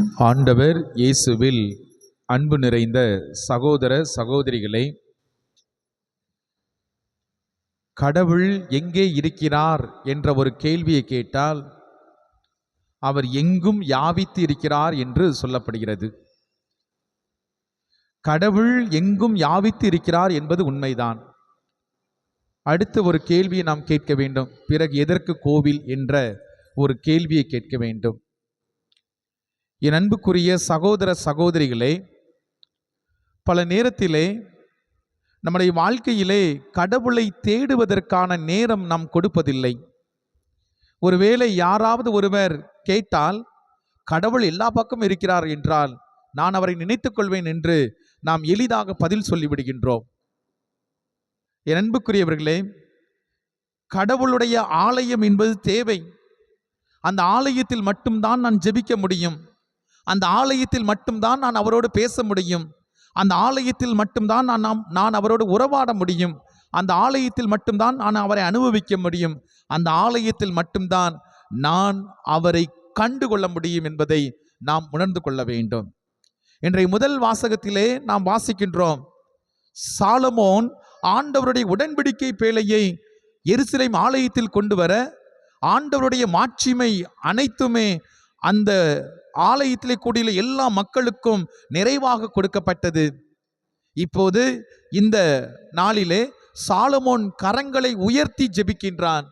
ஆண்டவர் இயேசுவில் அன்பு நிறைந்த சகோதர சகோதரிகளை கடவுள் எங்கே இருக்கிறார் என்ற ஒரு கேள்வியை கேட்டால் அவர் எங்கும் யாவித்து இருக்கிறார் என்று சொல்லப்படுகிறது. கடவுள் எங்கும் யாவித்து இருக்கிறார் என்பது உண்மைதான். அடுத்து ஒரு கேள்வியை நாம் கேட்க வேண்டும். பிறகு எதற்கு கோவில் என்ற ஒரு கேள்வியை கேட்க வேண்டும். என் அன்புக்குரிய சகோதர சகோதரிகளே பல நேரத்திலே நம்முடைய வாழ்க்கையிலே கடவுளை தேடுவதற்கான நேரம் நாம் கொடுப்பதில்லை. ஒருவேளை யாராவது ஒருவர் கேட்டால் கடவுள் எல்லா பக்கம் இருக்கிறார் என்றால் நான் அவரை நினைத்துக் கொள்வேன் என்று நாம் எளிதாக பதில் சொல்லிவிடுகின்றோம். என் அன்புக்குரியவர்களே கடவுளுடைய ஆலயம் என்பது தேவை. அந்த ஆலயத்தில் மட்டும்தான் நான் ஜெபிக்க முடியும். அந்த ஆலயத்தில் மட்டும்தான் நான் அவரோடு பேச முடியும். அந்த ஆலயத்தில் மட்டும்தான் நான் நாம் நான் அவரோடு உறவாட முடியும். அந்த ஆலயத்தில் மட்டும்தான் நான் அவரை அனுபவிக்க முடியும். அந்த ஆலயத்தில் மட்டும்தான் நான் அவரை கண்டு கொள்ள முடியும் என்பதை நாம் உணர்ந்து கொள்ள வேண்டும். இன்றைய முதல் வாசகத்திலே நாம் வாசிக்கின்றோம். சாலமோன் ஆண்டவருடைய உடன்படிக்கை பேழையை எருசலேம் ஆலயத்தில் கொண்டு வர ஆண்டவருடைய மாட்சிமை அனைத்துமே அந்த ஆலயத்திலே கூடிய எல்லா மக்களுக்கும் நிறைவாக கொடுக்கப்பட்டது. இப்போது இந்த நாளிலே சாலமோன் கரங்களை உயர்த்தி ஜெபிக்கின்றான்.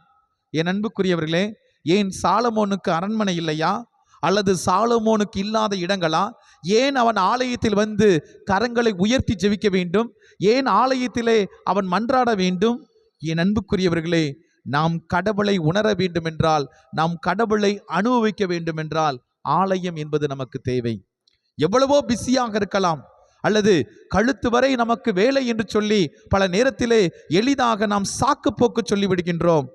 என் அன்புக்குரியவர்களே ஏன் சாலமோனுக்கு அரண்மனை இல்லையா? அல்லது சாலமோனுக்கு இல்லாத இடங்களா? ஏன் அவன் ஆலயத்தில் வந்து கரங்களை உயர்த்தி ஜெபிக்க வேண்டும்? ஏன் ஆலயத்திலே அவன் மன்றாட வேண்டும்? என் அன்புக்குரியவர்களே நாம் கடவுளை உணர வேண்டும் என்றால் நாம் கடவுளை அனுபவிக்க வேண்டும் என்றால் ஆலயம் என்பது நமக்கு தேவை. எவ்வளவோ பிஸியாக இருக்கலாம் அல்லது கழுத்து வரை நமக்கு வேலை என்று சொல்லி பல நேரத்திலே எளிதாக நாம் சாக்கு போக்கு சொல்லிவிடுகின்றோம்.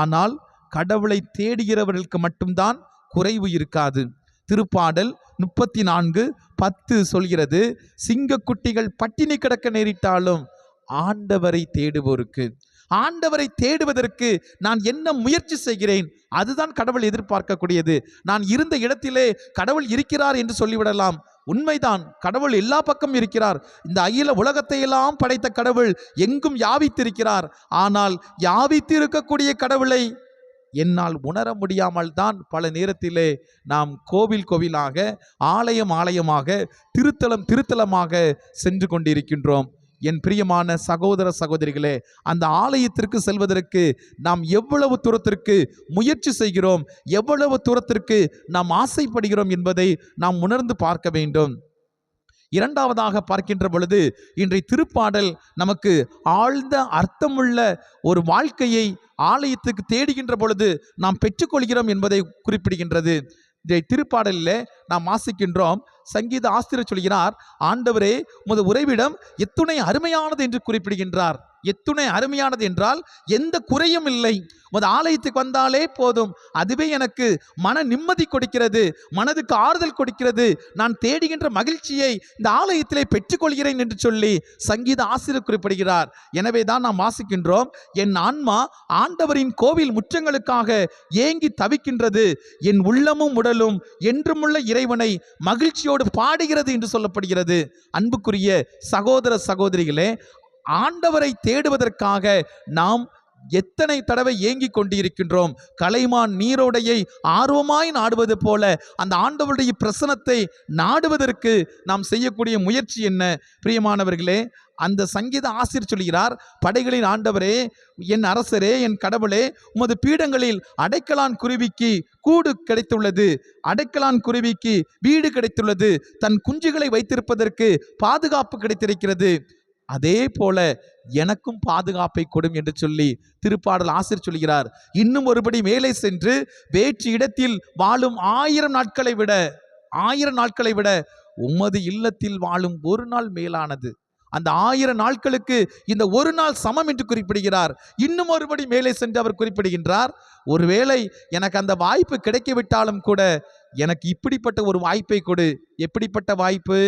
ஆனால் கடவுளை தேடுகிறவர்களுக்கு மட்டும்தான் குறைவு இருக்காது. திருப்பாடல் முப்பத்தி நான்கு பத்து சொல்கிறது சிங்கக்குட்டிகள் பட்டினி கிடக்க நேரிட்டாலும் ஆண்டவரை தேடுவோருக்கு. ஆண்டவரை தேடுவதற்கு நான் என்ன முயற்சி செய்கிறேன்? அதுதான் கடவுள் எதிர்பார்க்கக்கூடியது. நான் இருந்த இடத்திலே கடவுள் இருக்கிறார் என்று சொல்லிவிடலாம். உண்மைதான் கடவுள் எல்லா பக்கம் இருக்கிறார். இந்த அகில உலகத்தை எல்லாம் படைத்த கடவுள் எங்கும் யாவித்திருக்கிறார். ஆனால் யாவித்து இருக்கக்கூடிய கடவுளை என்னால் உணர முடியாமல் தான் பல நேரத்திலே நாம் கோவில் கோவிலாக ஆலயம் ஆலயமாக திருத்தலம் திருத்தலமாக சென்று கொண்டிருக்கின்றோம். என் பிரியமான சகோதர சகோதரிகளே அந்த ஆலயத்திற்கு செல்வதற்கு நாம் எவ்வளவு தூரத்திற்கு முயற்சி செய்கிறோம் எவ்வளவு தூரத்திற்கு நாம் ஆசைப்படுகிறோம் என்பதை நாம் உணர்ந்து பார்க்க வேண்டும். இரண்டாவதாக பார்க்கின்ற பொழுது இன்றைய திருப்பாடல் நமக்கு ஆழ்ந்த அர்த்தமுள்ள ஒரு வாழ்க்கையை ஆலயத்துக்கு தேடுகின்ற பொழுது நாம் பெற்றுக்கொள்கிறோம் என்பதை குறிப்பிடுகின்றது. இன்றைய திருப்பாடலில் நாம் வாசிக்கின்றோம். சங்கீத ஆசிரியர் சொல்கிறார் ஆண்டவரே உமது உறைவிடம் எத்துணை அருமையானது என்று குறிப்பிடுகின்றார். எத்துணை அருமையானது என்றால் எந்த குறையும் இல்லை. உமது ஆலயத்துக்கு வந்தாலே போதும். அதுவே எனக்கு மன நிம்மதி கொடுக்கிறது மனதுக்கு ஆறுதல் கொடுக்கிறது. நான் தேடுகின்ற மகிழ்ச்சியை இந்த ஆலயத்திலே பெற்றுக்கொள்கிறேன் என்று சொல்லி சங்கீத ஆசிரியர் குறிப்பிடுகிறார். எனவே தான் நாம் வாசிக்கின்றோம். என் ஆன்மா ஆண்டவரின் கோவில் முற்றங்களுக்காக ஏங்கி தவிக்கின்றது. என் உள்ளமும் உடலும் என்றுமுள்ள இறைவனை மகிழ்ச்சியோடு பாடுகிறது என்று சொல்லப்படுகிறது. அன்புக்குரிய சகோதர சகோதரிகளே ஆண்டவரை தேடுவதற்காக நாம் எத்தனை தடவை ஏங்கி கொண்டிருக்கின்றோம். கலைமான் நீரோடையை ஆர்வமாய் நாடுவது போல அந்த ஆண்டவருடைய பிரசனத்தை நாடுவதற்கு நாம் செய்யக்கூடிய முயற்சி என்ன? பிரியமானவர்களே அந்த சங்கீத ஆசிரியர் சொல்கிறார் படைகளின் ஆண்டவரே என் அரசரே என் கடவுளே உமது பீடங்களில் அடைக்கலான் குருவிக்கு கூடு கிடைத்துள்ளது. அடைக்கலான் குருவிக்கு வீடு கிடைத்துள்ளது. தன் குஞ்சுகளை வைத்திருப்பதற்கு பாதுகாப்பு கிடைத்திருக்கிறது. அதே போல எனக்கும் பாதுகாப்பை கொடும் என்று சொல்லி திருப்பாடல் ஆசிரியர் சொல்கிறார். இன்னும் ஒருபடி மேலே சென்று வேற்று இடத்தில் வாழும் ஆயிரம் நாட்களை விட ஆயிரம் நாட்களை விட உமது இல்லத்தில் வாழும் ஒரு நாள் மேலானது. அந்த ஆயிரம் நாட்களுக்கு இந்த ஒரு நாள் சமம் என்று குறிப்பிடுகிறார். இன்னும் ஒருபடி மேலே சென்று அவர் குறிப்பிடுகின்றார் ஒருவேளை எனக்கு அந்த வாய்ப்பு கிடைக்கவிட்டாலும் கூட எனக்கு இப்படிப்பட்ட ஒரு வாய்ப்பை கொடு. எப்படிப்பட்ட வாய்ப்பு?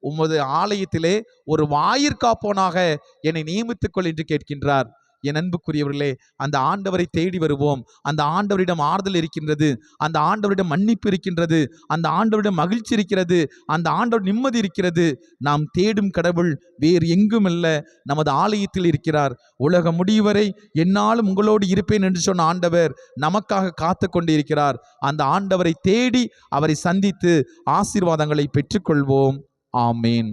உமது ஆலயத்திலே ஒரு வாயிற்காப்போனாக என்னை நியமித்துக்கொள் என்று கேட்கின்றார். என் அன்புக்குரியவர்களே அந்த ஆண்டவரை தேடி வருவோம். அந்த ஆண்டவரிடம் ஆறுதல் இருக்கின்றது. அந்த ஆண்டவரிடம் மன்னிப்பு இருக்கின்றது. அந்த ஆண்டவரிடம் மகிழ்ச்சி இருக்கிறது. அந்த ஆண்டவர் நிம்மதி இருக்கிறது. நாம் தேடும் கடவுள் வேறு எங்கும் அல்ல நமது ஆலயத்தில் இருக்கிறார். உலக முடிவரை என்னாலும் உங்களோடு இருப்பேன் என்று சொன்ன ஆண்டவர் நமக்காக காத்து கொண்டிருக்கிறார் அந்த ஆண்டவரை தேடி அவரை சந்தித்து ஆசீர்வாதங்களை பெற்றுக்கொள்வோம். ஆமீன்.